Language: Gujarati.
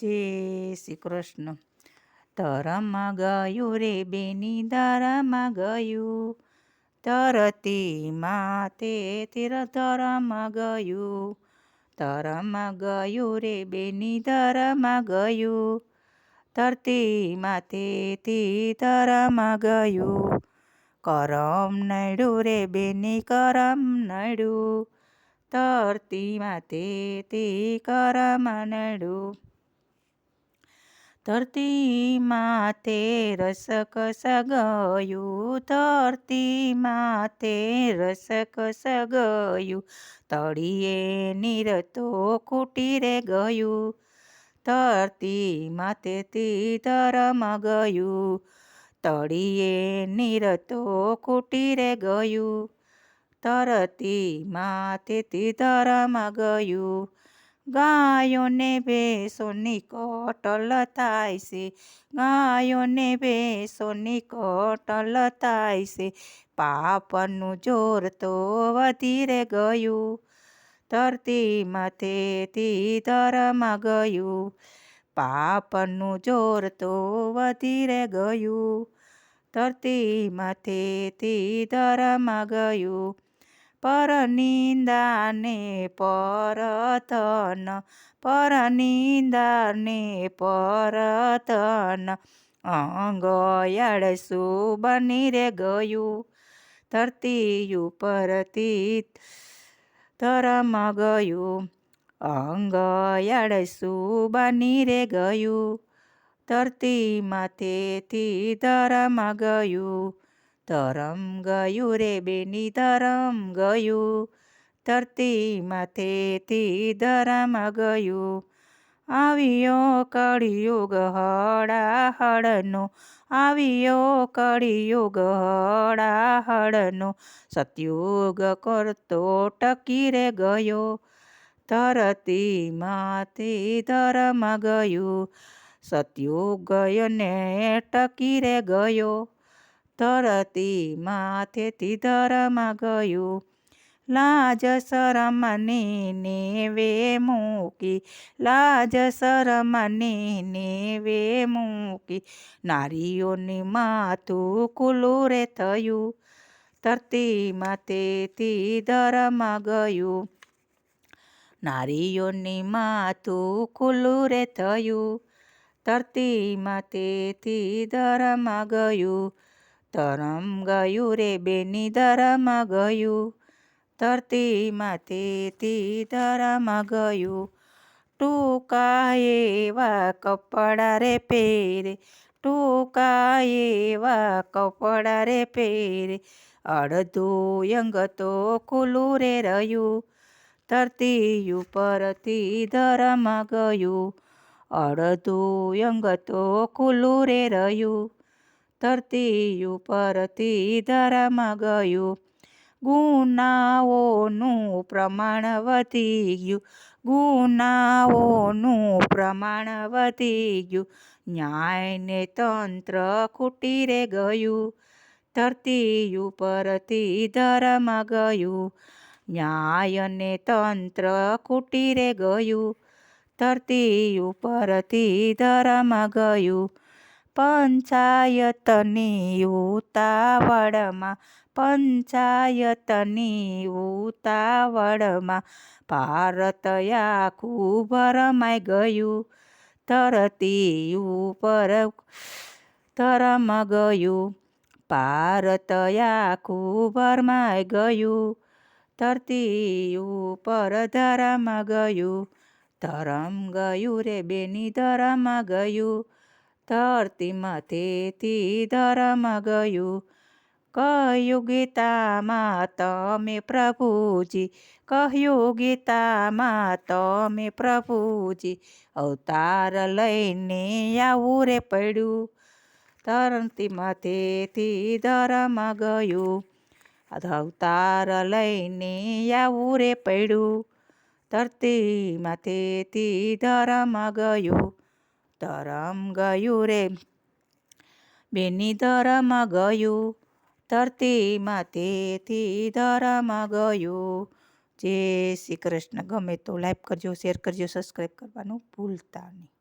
જય શ્રી કૃષ્ણ. તરમાં ગયું રે બેની ધરમ ગયું. તરતી માતે તીર ધરમ ગયું. તરમાં ગયું રે બેની ધરમ ગયું. તરતી માતે તી ધરમ ગયું. કરમ નડ્યું રે બેની કરમ નડ્યું. તરતી માતે તી કરમ નડ્યું. ધરતી માતે રસક સગયું ધરતી માતે રસક સગયું, તળીએ નિરતો ખૂટી રે ગયું ધરતી માતે તી ધરમ ગયું તળીએ નિરતો ખૂટી રે ગયું તરતી માતે તી ધરમ ગયું ગાયોને ભેંસોની કટલ થાય છે. ગાયોને ભેંસોની કટલ થાય છે. પાપનું જોર તો વધી રે ગયું. ધરતી માથેથી ધરમાં ગયું. પાપનું જોર તો વધી રે ગયું. ધરતી માથેથી ધરમાં ગયું. પરનિંદાને પરતન પરનિંદાને પરતન. અંગયાળસું સુબની રે ગયું ધરતી ઉપરથી ધરમ ગયું. અંગયાળસું સુબની રે ગયું ધરતી માથેથી ધરમ ગયું. ધરમ ગયું રે બેની ધરમ ગયું. ધરતી માથેથી ધરમ ગયું. આવ્યો કળિયુગ હળાહળનો, આવ્યો કળિયુગ હળનો સતયુગ કરતો ટકી રે ગયો. ધરતી માથી ધરમ ગયું. સતયુગ ગયને ટકી રે ગયો. ધરતી માથેથી ધરમાં ગયું લાજ શરમની નેવે મૂકી લાજ શરમની નેવે મૂકી નારીઓની માથું ખુલ્લું રે થયું ધરતી માથેથી ધરમાં ગયું નારીઓની માથું ખુલ્લું રે થયું ધરતી માથેથી ધરમાં ગયું ધરમ ગયું રે બેની ધરમ ગયું. ધરતી માથેથી ધરમ ગયું. ટૂંકા એવા કપડા રે પહેરે ટૂંકા એવા કપડા રે પહેરે. અડધું અંગ તો ખુલ્લું રે રહ્યું. ધરતી ઉપરથી ધરમ ગયું. અડધું અંગ તો ખુલ્લું રે રહ્યું. ધરતી ઉપરથી ધરામાં ગયું. ગુનાઓનું પ્રમાણ વધી ગયું. ગુનાઓનું પ્રમાણ વધી ગયું. ન્યાયને તંત્ર ખૂટી રે ગયું. ધરતી ઉપરથી ધરમાં ગયું. ન્યાયને તંત્ર ખૂટી રે ગયું. ધરતી ઉપરથી ધરામાં ગયું. पञ्चायत नि उतावडमा पञ्चायत नि उतावडमा भारत या कुबरमा गयो तर ती उपर तर म गयो भारत या कुबरमा गयो धरती उपर धरमा गयो धरम गयो रे बेनी धरमा गयो ધરતીમાં તેથી ધરમ ગયું કહ્યું ગીતામાં, તમે પ્રભુજી. કહ્યું ગીતામાં, તમે પ્રભુજી. અવતાર લઈને આવું રે પડ્યું. ધરતીમાં તેથી ધરમ ગયું અવતાર લઈને આવું રે પડ્યું. ધરતીમાં તેથી ધરમ ગયું ધરમ ગયું રે. બેની ધરમ ગયું, ધરતીમાં તેથી ધરમ ગયું. જય શ્રી કૃષ્ણ ગમે તો લાઈક કરજો શેર કરજો સબસ્ક્રાઈબ કરવાનું ભૂલતા નહીં.